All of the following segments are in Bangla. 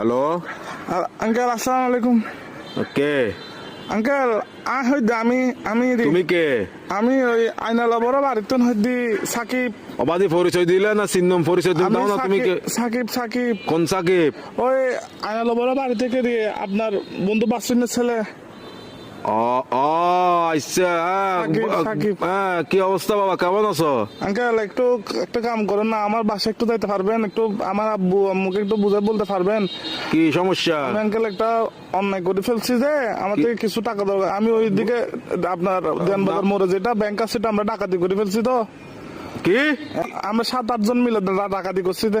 হ্যালো আঙ্কেল আসসালামু আলাইকুম। কে? আঙ্কেল আ হইদে আমি আমি তুমি কে? আমি ওই আইনা লবর বাড়িতন হইদি সাকিব। অবাধি পরিচয় দিলে না চিহ্নম পরিচয় দিলে না তুমি কে? সাকিব- সাকিব। সাকিব কোন সাকিব? ওই আইনা লবর বাড়ি থেকে দিয়ে আপনার বন্ধু বাসুনের ছেলে। ও ও আচ্ছা হ্যাঁ, সাকিব, সাকিব। হ্যাঁ কি অবস্থা বাবা? কেমন আছো? আঙ্কেল একটু একটা কাম করেন না আমার বাসায় একটু যাইতে পারবেন একটু আমার আব্বু আম্মুকে একটু বুঝে বলতে পারবেন। কি সমস্যা? আমি আঙ্কেল একটা অন্যায় করে ফেলছি যে আমার থেকে কিছু টাকা দরকার। আমি ওই দিকে আপনার দেনবাজার মোড়ে যেটা ব্যাংক আছে সেটা আমরা ডাকাতি করে ফেলছি তো। কি? আমরা সাত আটজন মিলে ডাকাতি করছি তো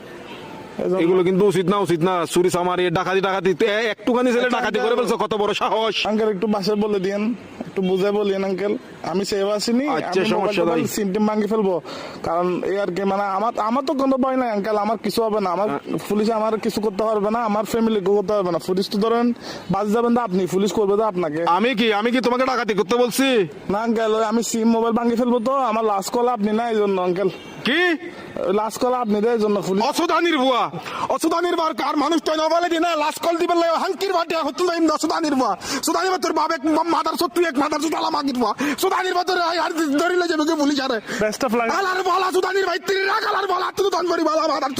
এগুলো কিন্তু উচিত না উচিত না। চুরি সামারি ডাকাতি ডাকাতি একটুখানি ছেলে আচ্ছা, ডাকাতি করে ফেলছো কত বড় সাহস। আঙ্কেল একটু বাসায় বলে দিয়েন। একটু বুঝে বলিয়েন আঙ্কেল আমি সেভ আসিনি আচ্ছা, সমস্যা নাই। সিমটিম ভাঙি ফেলব। কারণ এই আর কি মানে আমার আমার তো কোনো ভয় নাই আঙ্কেল আমার কিছু হবে না। আমার পুলিশ আমার কিছু করতে পারবে না আমার ফ্যামিলি করতে পারবে না। পুলিশ তো ধরেন বাজ যাবেন তো আপনি পুলিশ করবে তো আপনাকে। আমি কি আমি কি তোমাকে ডাকাতি করতে বলছি? না আঙ্কেল আমি সিম মোবাইল ভাঙি ফেলব তো আমার লাস্ট কল আপনি না এই জন্য আঙ্কেল কি? লাস্ট কল আপনি দেয় জন্য পুলিশ অসুদানির বুয়া অসুদানির বার কার? মানুষ তো নবলে দিনা লাস্ট কল দিবেন হাঙ্কির বাটে হতুন লাইম অসুদানির বুয়া সুদানি বা তোর বাপ এক মাদার সত্তু এক মাদার সুদালা মাগির বুয়া সুদানির বা তোর আর ধরিলে যাবে পুলিশ আরে। বেস্ট অফ লাক আলার বলা সুদানির ভাই তিন রাখ আলার বলা তুই দন করি বলা মাদার